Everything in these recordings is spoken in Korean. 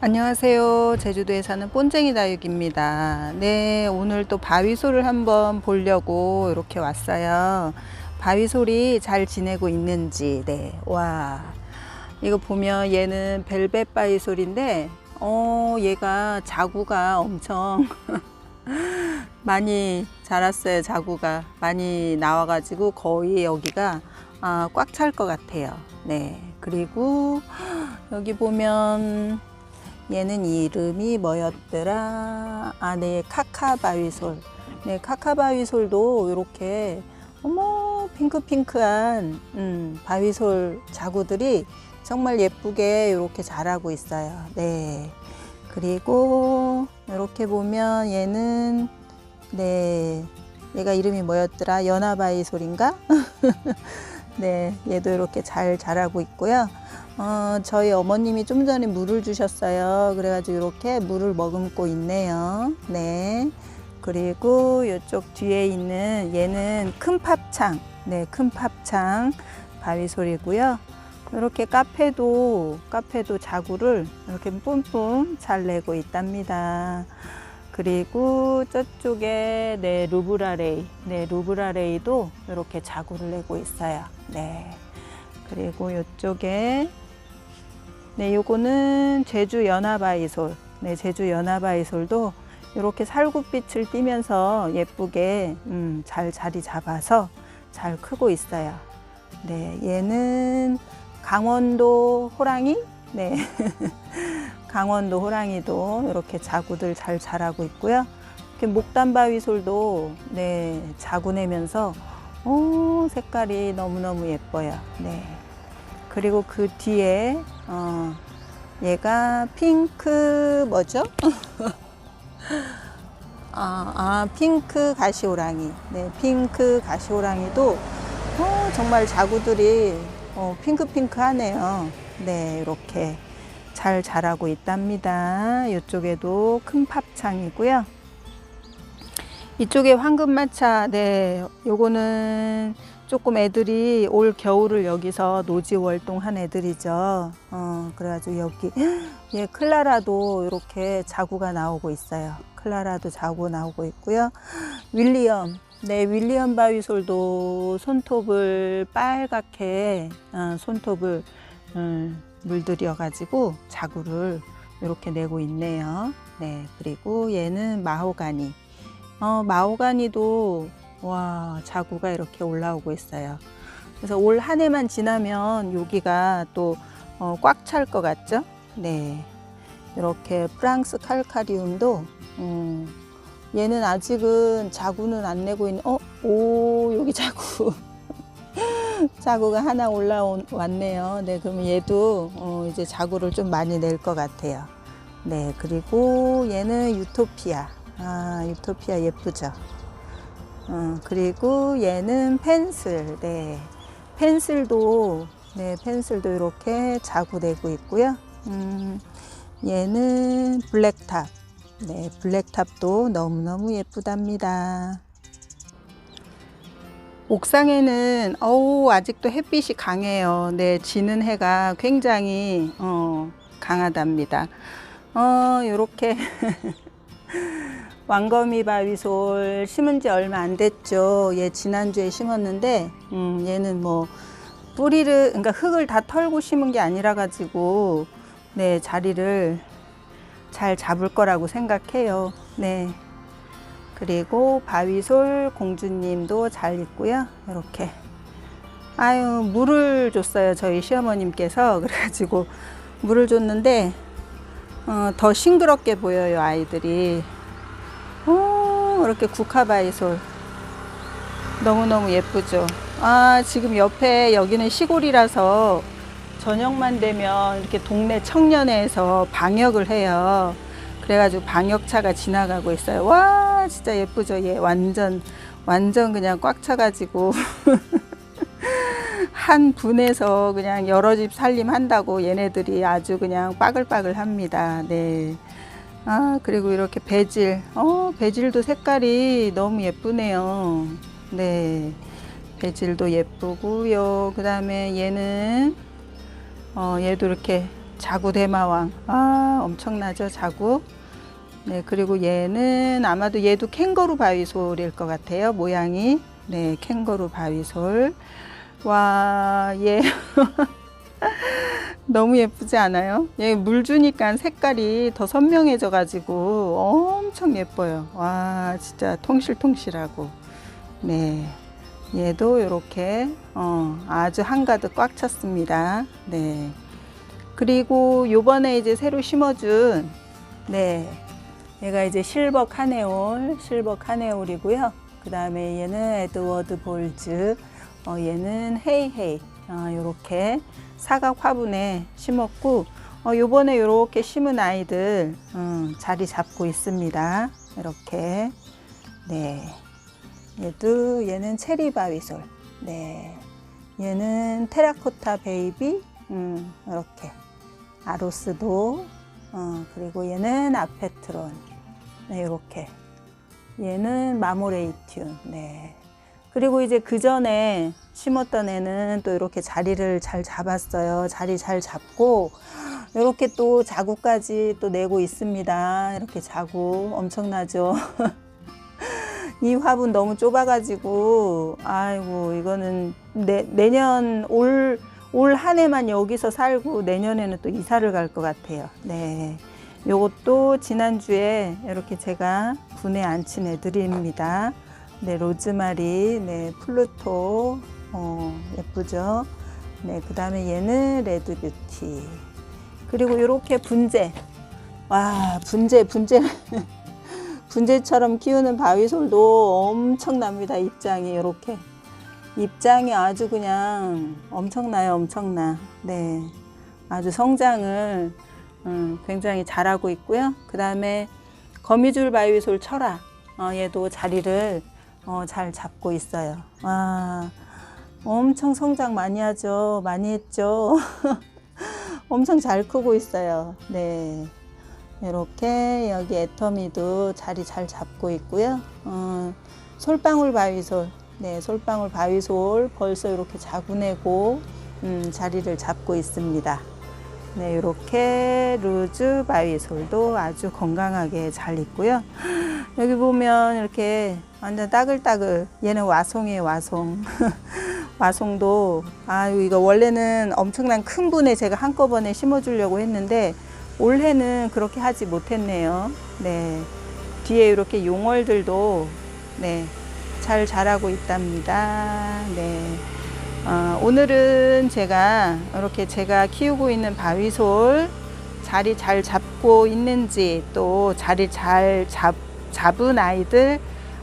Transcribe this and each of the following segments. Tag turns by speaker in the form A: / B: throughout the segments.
A: 안녕하세요. 제주도에 사는 본쟁이 다육입니다. 네, 오늘 또 바위소를 한번 보려고 이렇게 왔어요. 바위솔이 잘 지내고 있는지, 네, 와. 이거 보면 얘는 벨벳 바위솔인데, 어, 얘가 자구가 엄청 많이 자랐어요. 자구가 많이 나와가지고 거의 여기가 아, 꽉찰 것 같아요. 네. 그리고 여기 보면 얘는 이름이 뭐였더라? 아, 네, 카카바위솔. 네, 카카바위솔도 이렇게 어머 핑크핑크한 음, 바위솔 자구들이 정말 예쁘게 이렇게 자라고 있어요. 네. 그리고 이렇게 보면 얘는 네, 얘가 이름이 뭐였더라? 연화바위솔인가? 네, 얘도 이렇게 잘 자라고 있고요. 어, 저희 어머님이 좀 전에 물을 주셨어요. 그래가지고 이렇게 물을 머금고 있네요. 네. 그리고 이쪽 뒤에 있는 얘는 큰 팝창. 네, 큰 팝창 바위솔이고요. 이렇게 카페도, 카페도 자구를 이렇게 뿜뿜 잘 내고 있답니다. 그리고 저쪽에 네, 루브라레이. 네, 루브라레이도 이렇게 자구를 내고 있어요. 네. 그리고 이쪽에 네, 요거는 제주 연화바이솔. 네, 제주 연화바이솔도 이렇게 살구빛을 띠면서 예쁘게 음, 잘 자리 잡아서 잘 크고 있어요. 네, 얘는 강원도 호랑이. 네, 강원도 호랑이도 이렇게 자구들 잘 자라고 있고요. 이렇게 목단바위솔도 네, 자구 내면서 오, 색깔이 너무너무 예뻐요. 네. 그리고 그 뒤에 어, 얘가 핑크 뭐죠? 아, 아, 핑크 가시호랑이. 네, 핑크 가시호랑이도 어, 정말 자구들이 어, 핑크핑크하네요. 네, 이렇게 잘 자라고 있답니다. 이쪽에도 큰 팝창이고요. 이쪽에 황금마차, 네, 요거는 조금 애들이 올 겨울을 여기서 노지 월동한 애들이죠. 어, 그래가지고 여기, 예, 클라라도 이렇게 자구가 나오고 있어요. 클라라도 자구 나오고 있고요. 윌리엄, 네, 윌리엄 바위솔도 손톱을 빨갛게, 어, 손톱을, 음, 물들여가지고 자구를 이렇게 내고 있네요. 네, 그리고 얘는 마호가니. 어, 마호가니도 와 자구가 이렇게 올라오고 있어요. 그래서 올 한 해만 지나면 여기가 또 꽉 찰 것 같죠? 네, 이렇게 프랑스 칼카리움도 음, 얘는 아직은 자구는 안 내고 있는. 어, 오 여기 자구. 자구가 하나 올라왔네요. 네, 그러면 얘도 어, 이제 자구를 좀 많이 낼 것 같아요. 네, 그리고 얘는 유토피아. 아, 유토피아 예쁘죠? 어, 그리고 얘는 펜슬. 네. 펜슬도, 네, 펜슬도 이렇게 자구 내고 있고요. 음, 얘는 블랙탑. 네, 블랙탑도 너무너무 예쁘답니다. 옥상에는 어우 아직도 햇빛이 강해요. 네, 지는 해가 굉장히 어, 강하답니다. 어, 요렇게 왕거미 바위솔 심은 지 얼마 안 됐죠. 얘 지난주에 심었는데 음, 얘는 뭐 뿌리를 그러니까 흙을 다 털고 심은 게 아니라 가지고 네, 자리를 잘 잡을 거라고 생각해요. 네. 그리고 바위솔 공주님도 잘 있고요. 이렇게. 아유, 물을 줬어요. 저희 시어머님께서. 그래가지고 물을 줬는데, 어, 더 싱그럽게 보여요, 아이들이. 오, 이렇게 국화바위솔. 너무너무 예쁘죠. 아, 지금 옆에 여기는 시골이라서 저녁만 되면 이렇게 동네 청년회에서 방역을 해요. 그래가지고 방역차가 지나가고 있어요. 와, 진짜 예쁘죠? 얘 완전, 완전 그냥 꽉 차가지고. 한 분에서 그냥 여러 집 살림한다고 얘네들이 아주 그냥 빠글빠글 합니다. 네. 아, 그리고 이렇게 배질. 어, 배질도 색깔이 너무 예쁘네요. 네. 배질도 예쁘고요. 그 다음에 얘는, 어, 얘도 이렇게 자구 대마왕. 아, 엄청나죠, 자구. 네, 그리고 얘는 아마도 얘도 캥거루 바위솔일 것 같아요, 모양이. 네, 캥거루 바위솔. 와, 얘. 너무 예쁘지 않아요? 얘 물 주니까 색깔이 더 선명해져 가지고 엄청 예뻐요. 와, 진짜 통실통실하고. 네. 얘도 이렇게 어, 아주 한가득 꽉 찼습니다. 네. 그리고 요번에 이제 새로 심어준 네. 얘가 이제 실버 카네올, 실버 카네올이고요. 그 다음에 얘는 에드워드 볼즈, 어, 얘는 헤이헤이, 어, 요렇게 사각 화분에 심었고, 어, 요번에 요렇게 심은 아이들, 음, 자리 잡고 있습니다. 이렇게. 네. 얘도, 얘는 체리 바위솔. 네. 얘는 테라코타 베이비, 음, 이렇게. 아로스도, 어, 그리고 얘는 아페트론. 네, 이렇게. 얘는 마모레이튠. 네. 그리고 이제 그 전에 심었던 애는 또 이렇게 자리를 잘 잡았어요. 자리 잘 잡고, 이렇게 또 자구까지 또 내고 있습니다. 이렇게 자구. 엄청나죠? 이 화분 너무 좁아가지고, 아이고, 이거는 내, 내년 올, 올 한 해만 여기서 살고 내년에는 또 이사를 갈 것 같아요. 네. 요것도 지난주에 이렇게 제가 분에 앉힌 애들입니다. 네, 로즈마리, 네, 플루토, 어, 예쁘죠? 네, 그 다음에 얘는 레드뷰티. 그리고 이렇게 분재. 와, 분재, 분재. 분재처럼 키우는 바위솔도 엄청납니다. 입장이 이렇게. 입장이 아주 그냥 엄청나요, 엄청나. 네. 아주 성장을 음, 굉장히 잘하고 있고요. 그 다음에 거미줄 바위솔 철화. 어, 얘도 자리를 어, 잘 잡고 있어요. 와, 엄청 성장 많이 하죠. 많이 했죠. 엄청 잘 크고 있어요. 네. 이렇게 여기 애터미도 자리 잘 잡고 있고요. 어, 솔방울 바위솔. 네, 솔방울 바위솔 벌써 이렇게 자구내고 음, 자리를 잡고 있습니다. 네, 이렇게 루즈 바위솔도 아주 건강하게 잘 있고요. 여기 보면 이렇게 완전 따글따글. 얘는 와송이에요, 와송. 와송도 아유 이거 원래는 엄청난 큰 분에 제가 한꺼번에 심어 주려고 했는데 올해는 그렇게 하지 못했네요. 네, 뒤에 이렇게 용월들도 네, 잘 자라고 있답니다. 네. 어, 오늘은 제가 이렇게 제가 키우고 있는 바위솔 자리 잘 잡고 있는지 또 자리 잘 잡, 잡은 아이들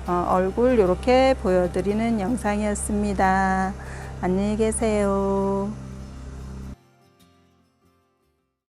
A: 어, 얼굴 이렇게 보여드리는 영상이었습니다. 안녕히 계세요.